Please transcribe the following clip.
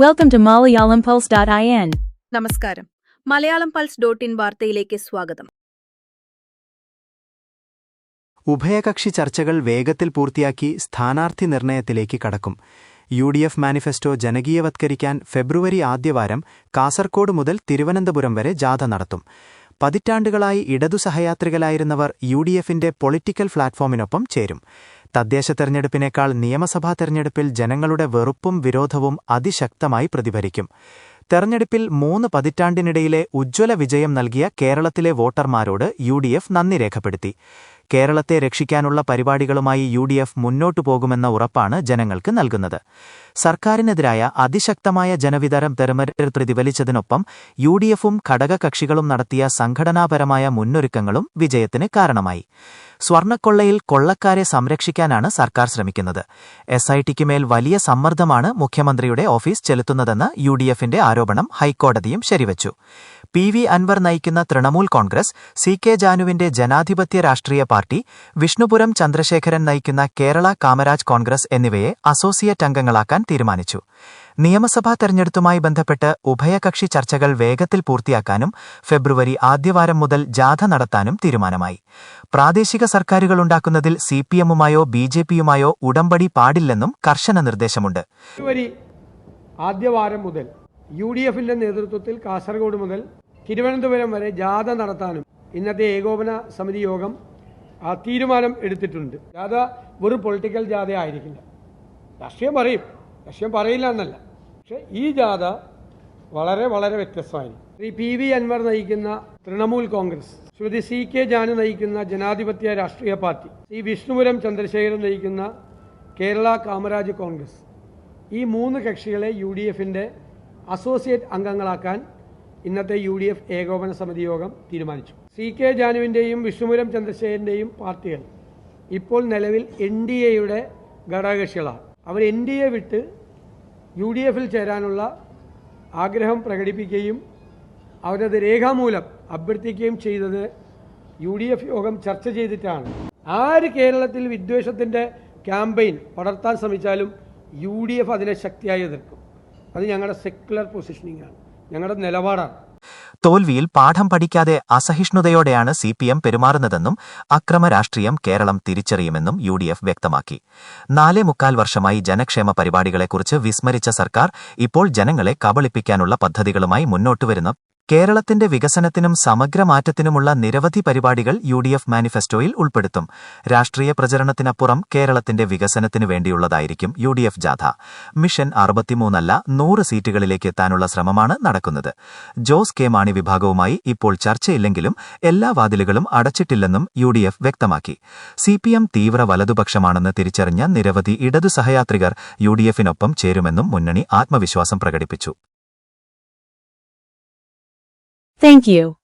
Welcome to MalayalamPulse.in. നമസ്കാരം. Malayalam pulse dot in വാർത്തയിലേക്ക് സ്വാഗതം. ഉഭയകക്ഷി ചർച്ചകൾ വേഗത്തിൽ പൂർത്തിയാക്കി സ്ഥാനാർത്ഥി നിർണയത്തിലേക്ക് കടക്കും. യു ഡി എഫ് മാനിഫെസ്റ്റോ ജനകീയവത്കരിക്കാൻ ഫെബ്രുവരി ആദ്യവാരം കാസർകോട് മുതൽ തിരുവനന്തപുരം വരെ ജാഥ നടത്തും. പതിറ്റാണ്ടുകളായി ഇടതു സഹയാത്രികളായിരുന്നവർ യു ഡി എഫിന്റെ പൊളിറ്റിക്കൽ പ്ലാറ്റ്ഫോമിനൊപ്പം ചേരും. തദ്ദേശ തെരഞ്ഞെടുപ്പിനേക്കാൾ നിയമസഭാ തെരഞ്ഞെടുപ്പിൽ ജനങ്ങളുടെ വെറുപ്പും വിരോധവും അതിശക്തമായി പ്രതിഫലിക്കും. തെരഞ്ഞെടുപ്പിൽ മൂന്ന് പതിറ്റാണ്ടിനിടയിലെ ഉജ്ജ്വല വിജയം നൽകിയ കേരളത്തിലെ വോട്ടർമാരോട് യു നന്ദി രേഖപ്പെടുത്തി. കേരളത്തെ രക്ഷിക്കാനുള്ള പരിപാടികളുമായി യു മുന്നോട്ടു പോകുമെന്ന ഉറപ്പാണ് ജനങ്ങൾക്ക് നൽകുന്നത്. സർക്കാരിനെതിരായ അതിശക്തമായ ജനവിതരം തെരഞ്ഞെടുപ്പിൽ പ്രതിഫലിച്ചതിനൊപ്പം യു ഡി എഫും ഘടകകക്ഷികളും നടത്തിയ സംഘടനാപരമായ മുന്നൊരുക്കങ്ങളും വിജയത്തിന് കാരണമായി. സ്വർണക്കൊള്ളയിൽ കൊള്ളക്കാരെ സംരക്ഷിക്കാനാണ് സർക്കാർ ശ്രമിക്കുന്നത്. എസ് ഐ ടിക്ക് മേൽ വലിയ സമ്മർദ്ദമാണ് മുഖ്യമന്ത്രിയുടെ ഓഫീസ് ചെലുത്തുന്നതെന്ന് യു ഡി എഫിന്റെ ആരോപണം ഹൈക്കോടതിയും ശരിവച്ചു. പി വി അൻവർ നയിക്കുന്ന തൃണമൂൽ കോൺഗ്രസ് സി കെ ജാനുവിന്റെ ജനാധിപത്യ രാഷ്ട്രീയ പാർട്ടി വിഷ്ണുപുരം ചന്ദ്രശേഖരൻ നയിക്കുന്ന കേരള കാമരാജ് കോൺഗ്രസ് എന്നിവയെ അസോസിയേറ്റ് അംഗങ്ങളാക്കാൻ തീരുമാനിച്ചു. നിയമസഭാ തെരഞ്ഞെടുപ്പുമായി ബന്ധപ്പെട്ട് ഉഭയകക്ഷി ചർച്ചകൾ വേഗത്തിൽ പൂർത്തിയാക്കാനും ഫെബ്രുവരി ആദ്യവാരം മുതൽ ജാഥ നടത്താനും തീരുമാനമായി. പ്രാദേശിക സർക്കാരുകളുണ്ടാക്കുന്നതിൽ സി പി എമ്മുമായോ ബി ജെ പിയുമായോ ഉടമ്പടി പാടില്ലെന്നും കർശന നിർദ്ദേശമുണ്ട്. ആദ്യവാരം മുതൽ യു ഡി എഫിന്റെ നേതൃത്വത്തിൽ കാസർഗോഡ് മുതൽ തിരുവനന്തപുരം വരെ ജാഥ നടത്താനും ഇന്നത്തെ ഏകോപന സമിതി യോഗം ആ തീരുമാനം എടുത്തിട്ടുണ്ട്. ജാഥ വെറും പൊളിറ്റിക്കൽ ജാഥ ആയിരിക്കില്ല. രാഷ്ട്രീയം പറയും. രാഷ്ട്രീയം പറയില്ല എന്നല്ല. പക്ഷെ ഈ ജാഥ വളരെ വളരെ വ്യത്യസ്തമായിരിക്കും. ശ്രീ പി വി അൻവർ നയിക്കുന്ന തൃണമൂൽ കോൺഗ്രസ് ശ്രുതി സി കെ ജാനു നയിക്കുന്ന ജനാധിപത്യ രാഷ്ട്രീയ പാർട്ടി ശ്രീ വിഷ്ണുപുരം ചന്ദ്രശേഖരൻ നയിക്കുന്ന കേരള കാമരാജ് കോൺഗ്രസ് ഈ മൂന്ന് കക്ഷികളെ യു ഡി എഫിന്റെ അസോസിയേറ്റ് അംഗങ്ങളാക്കാൻ ഇന്നത്തെ യു ഡി എഫ് ഏകോപന സമിതി യോഗം തീരുമാനിച്ചു. സി കെ ജാനുവിന്റെയും വിഷ്ണുപുരം ചന്ദ്രശേഖരന്റെയും പാർട്ടികൾ ഇപ്പോൾ നിലവിൽ എൻ ഡി എയുടെ ഘടകകക്ഷികളാണ്. അവർ എൻ ഡി എ വിട്ട് യു ഡി എഫിൽ ചേരാനുള്ള ആഗ്രഹം പ്രകടിപ്പിക്കുകയും അവരത് രേഖാമൂലം അഭ്യർത്ഥിക്കുകയും ചെയ്തത് യു ഡി എഫ് യോഗം ചർച്ച ചെയ്തിട്ടാണ്. ആര് കേരളത്തിൽ വിദ്വേഷത്തിന്റെ ക്യാമ്പയിൻ പടർത്താൻ ശ്രമിച്ചാലും യു ഡി എഫ് അതിനെ ശക്തിയായി എതിർക്കും. അത് ഞങ്ങളുടെ സെക്യുലർ പൊസിഷനിങ് ആണ്. ഞങ്ങളുടെ നിലപാടാണ്. തോൽവിയിൽ പാഠം പഠിക്കാതെ അസഹിഷ്ണുതയോടെയാണ് സി പി എം പെരുമാറുന്നതെന്നും അക്രമ രാഷ്ട്രീയം കേരളം തിരിച്ചറിയുമെന്നും യു ഡി എഫ് വ്യക്തമാക്കി. നാലേ മുക്കാൽ വർഷമായി ജനക്ഷേമ പരിപാടികളെക്കുറിച്ച് വിസ്മരിച്ച സർക്കാർ ഇപ്പോൾ ജനങ്ങളെ കബളിപ്പിക്കാനുള്ള പദ്ധതികളുമായി മുന്നോട്ടുവരുന്ന കേരളത്തിന്റെ വികസനത്തിനും സമഗ്രമാറ്റത്തിനുമുള്ള നിരവധി പരിപാടികൾ യു ഡി എഫ് മാനിഫെസ്റ്റോയിൽ ഉൾപ്പെടുത്തും. രാഷ്ട്രീയ പ്രചരണത്തിനപ്പുറം കേരളത്തിന്റെ വികസനത്തിനു വേണ്ടിയുള്ളതായിരിക്കും യു ഡി എഫ് ജാഥ. മിഷൻ അറുപത്തിമൂന്നല്ല നൂറ് സീറ്റുകളിലേക്ക് എത്താനുള്ള ശ്രമമാണ് നടക്കുന്നത്. ജോസ് കെ മാണി വിഭാഗവുമായി ഇപ്പോൾ ചർച്ചയില്ലെങ്കിലും എല്ലാ വാതിലുകളും അടച്ചിട്ടില്ലെന്നും യു ഡി എഫ് വ്യക്തമാക്കി. സി പി എം തീവ്ര വലതുപക്ഷമാണെന്ന് തിരിച്ചറിഞ്ഞ നിരവധി ഇടതു സഹയാത്രികർ യു ഡി എഫിനൊപ്പം ചേരുമെന്നും മുന്നണി ആത്മവിശ്വാസം പ്രകടിപ്പിച്ചു. Thank you.